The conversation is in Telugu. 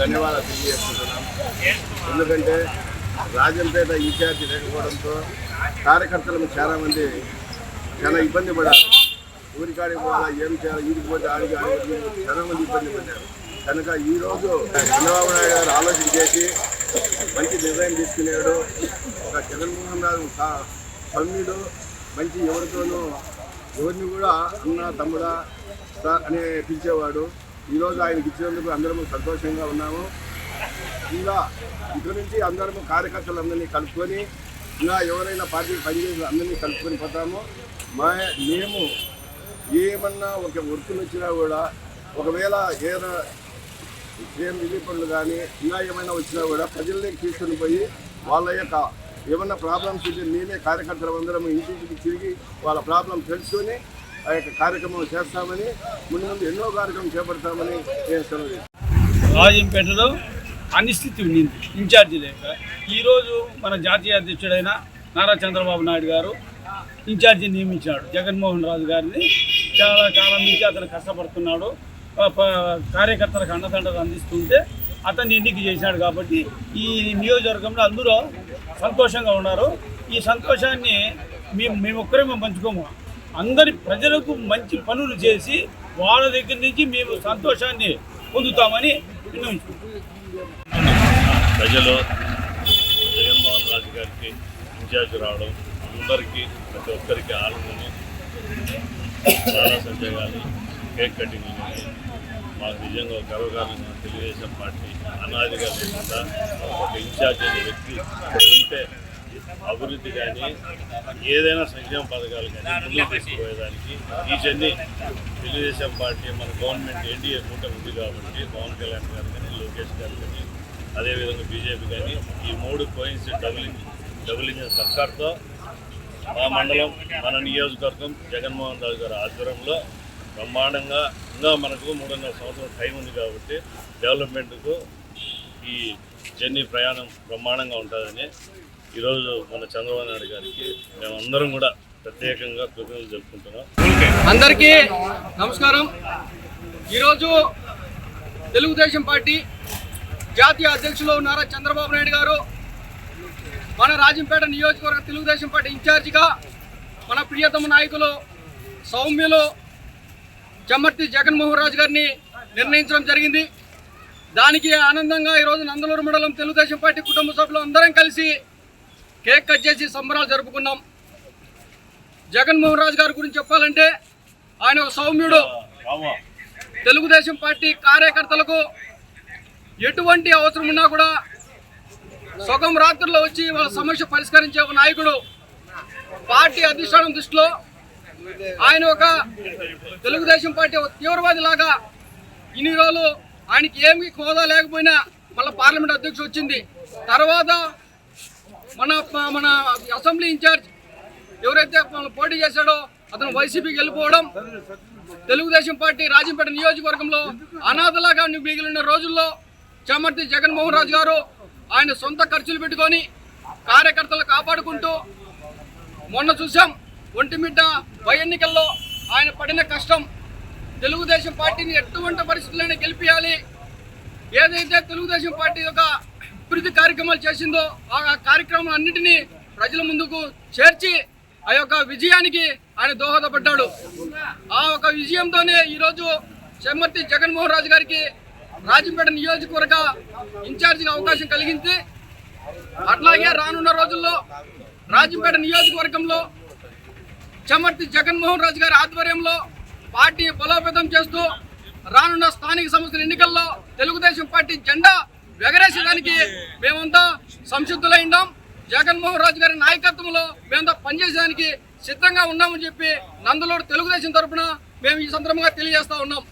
ధన్యవాదాలు తెలియజేస్తున్నాం ఎందుకంటే రాజంపేట ఇన్ఛార్జి లేకపోవడంతో కార్యకర్తలకు చాలామంది చాలా ఇబ్బంది పడారు. ఊరికాడికి పోవాలా ఏం చేయాలి ఇంటికి పోతే ఆడికి ఆడికి చాలామంది ఇబ్బంది పడ్డారు. కనుక ఈరోజు చంద్రబాబు నాయుడు గారు ఆలోచన చేసి మంచి నిర్ణయం తీసుకున్నాడు. ఒక జగన్మోహన్ రాజు సా- సౌమ్యుడు మంచి ఎవరితోనూ ఎవరిని కూడా అన్న తమ్ముడా అనే పిలిచేవాడు. ఈరోజు ఆయనకి ఇచ్చినందుకు అందరము సంతోషంగా ఉన్నాము. ఇలా ఇక్కడి నుంచి అందరము కార్యకర్తలందరినీ కలుపుకొని ఇలా ఎవరైనా పార్టీకి పనిచేసిన అందరినీ కలుపుకొని పోతాము. మా మేము ఏమన్నా ఒక వర్కులు వచ్చినా కూడా ఒకవేళ ఏదో ఏం రిలీఫ్ పనులు కానీ ఇలా ఏమైనా వచ్చినా కూడా ప్రజల్లోకి తీసుకుని పోయి వాళ్ళ యొక్క ఏమన్నా ప్రాబ్లమ్స్ ఉంటే మేమే కార్యకర్తలు అందరం ఇంటింటికి తిరిగి వాళ్ళ ప్రాబ్లం తెలుసుకొని ఆ యొక్క కార్యక్రమం చేస్తామని ముందు ముందు ఎన్నో కార్యక్రమం చేపడతామని నేను సెలవు రాజంపేటలో అనిస్థితి ఉండింది ఇన్ఛార్జి లేక. ఈరోజు మన జాతీయ అధ్యక్షుడైన నారా చంద్రబాబు నాయుడు గారు ఇన్ఛార్జి నియమించాడు జగన్మోహన్ రాజు గారిని చాలా కాలం నుంచి అతను కష్టపడుతున్నాడు. కార్యకర్తలకు అండదండలు అందిస్తుంటే అతన్ని ఎన్నిక చేశాడు కాబట్టి ఈ నియోజకవర్గంలో అందరూ సంతోషంగా ఉన్నారు. ఈ సంతోషాన్ని మేము మేము ఒక్కరే మేము పంచుకోము. అందరి ప్రజలకు మంచి పనులు చేసి వాళ్ళ దగ్గర నుంచి మేము సంతోషాన్ని పొందుతామని ప్రజలు జగన్మోహన్ రాజు గారికి ఇన్ఛార్జ్ రావడం అందరికీ ప్రతి ఒక్కరికి ఆనందని చాలా సంజయ్ కానీ కేక్ కటింగ్ కానీ మాకు నిజంగా ఒక గర్వకారణంగా తెలుగుదేశం పార్టీ అనాదిగా లేకుండా ఒక ఇన్ఛార్జ్ అనే వ్యక్తి ఉంటే అభివృద్ధి కానీ ఏదైనా సంక్షేమ పథకాలు కానీ ముందుకు తీసుకుపోయేదానికి ఈచన్ని తెలుగుదేశం పార్టీ మన గవర్నమెంట్ ఎన్డీఏ కూటమి ఉంది కాబట్టి పవన్ కళ్యాణ్ గారు కానీ లోకేష్ గారు కానీ అదేవిధంగా బీజేపీ కానీ ఈ మూడు కోయిన్స్ డబుల్ ఇంజిన్ డబుల్ ఇంజిన్ సర్కార్తో మా మండలం మన నియోజకవర్గం జగన్మోహన్ రాజు గారి ఆధ్వర్యంలో బ్రహ్మాండంగా ఇంకా మనకు మూడున్నర సంవత్సరం టైం ఉంది కాబట్టి డెవలప్మెంట్కు ఈ జర్నీ ప్రయాణం బ్రహ్మాండంగా ఉంటుందని ఈరోజు మన చంద్రబాబు నాయుడు గారికి మేమందరం కూడా ప్రత్యేకంగా కృతజ్ఞతలు జరుపుకుంటున్నాం అందరికీ నమస్కారం. ఈరోజు తెలుగుదేశం పార్టీ జాతీయ అధ్యక్షులు నారా చంద్రబాబు నాయుడు గారు మన రాజంపేట నియోజకవర్గ తెలుగుదేశం పార్టీ ఇన్ఛార్జిగా మన ప్రియతమ నాయకులు సౌమ్యులు జమ్మర్తి జగన్మోహన్ రాజు గారిని నిర్ణయించడం జరిగింది. దానికి ఆనందంగా ఈరోజు నందలూరు మండలం తెలుగుదేశం పార్టీ కుటుంబ సభ్యులు అందరం కలిసి కేక్ కట్ చేసి సంబరాలు జరుపుకున్నాం. జగన్మోహన్ రాజు గారి గురించి చెప్పాలంటే ఆయన ఒక సౌమ్యుడు. తెలుగుదేశం పార్టీ కార్యకర్తలకు ఎటువంటి అవసరం ఉన్నా కూడా సగం రాత్రుల్లో వచ్చి వాళ్ళ సమస్య పరిష్కరించే ఒక నాయకుడు పార్టీ అధిష్టానం దృష్టిలో ఆయన ఒక తెలుగుదేశం పార్టీ ఒక తీవ్రవాది లాగా ఇన్ని రోజులు ఆయనకి ఏమి హోదా లేకపోయినా మళ్ళీ పార్లమెంట్ అధ్యక్షుడు వచ్చింది. తర్వాత మన మన అసెంబ్లీ ఇన్ఛార్జ్ ఎవరైతే పోటీ చేశాడో అతను వైసీపీకి వెళ్ళిపోవడం తెలుగుదేశం పార్టీ రాజంపేట నియోజకవర్గంలో అనాథలాగా మిగిలిన రోజుల్లో చమర్తి జగన్మోహన్ రాజు గారు ఆయన సొంత ఖర్చులు పెట్టుకొని కార్యకర్తలు కాపాడుకుంటూ మొన్న చూసాం ఒంటిమిట్ట బై ఎన్నికల్లో ఆయన పడిన కష్టం. తెలుగుదేశం పార్టీని ఎటువంటి పరిస్థితులైనా గెలిపించాలి ఏదైతే తెలుగుదేశం పార్టీ యొక్క అభివృద్ధి కార్యక్రమాలు చేసిందో ఆ కార్యక్రమం అన్నింటినీ ప్రజల ముందుకు చేర్చి ఆ యొక్క విజయానికి ఆయన దోహదపడ్డాడు. ఆ ఒక విజయంతోనే ఈరోజు చెమ్మర్తి జగన్మోహన్ రాజు గారికి రాజంపేట నియోజకవర్గ ఇన్ఛార్జిగా అవకాశం కలిగింది. అట్లాగే రానున్న రోజుల్లో రాజంపేట నియోజకవర్గంలో చెమ్మర్తి జగన్మోహన్ రాజు గారి ఆధ్వర్యంలో పార్టీ బలోపేతం చేస్తూ రానున్న స్థానిక సంస్థల ఎన్నికల్లో తెలుగుదేశం పార్టీ జెండా ఎగరేసేదానికి మేమంతా సంసిద్ధులై ఉన్నాం జగన్మోహన్ రాజు గారి నాయకత్వంలో మేమంతా పనిచేసేదానికి సిద్ధంగా ఉన్నామని చెప్పి నందలూరు తెలుగుదేశం తరఫున మేము ఈ సందర్భంగా తెలియజేస్తా ఉన్నాం.